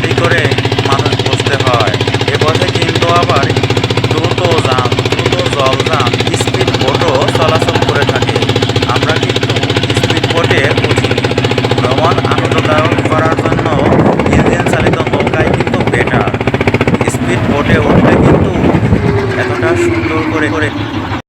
দাবি করে মানুষ বুঝতে হয়। এ পথে কিন্তু আবার দ্রুত যান, দ্রুত জল যান, স্পিড বোটও চলাচল করে থাকে। আমরা কিন্তু স্পিড বোটে উঠিনি ভ্রমণ আনন্দদায়ক করার জন্য ইঞ্জিন চালিত নৌকায় কিন্তু বেটার স্পিড বোটে উঠলে কিন্তু এতটা সুন্দর করে করে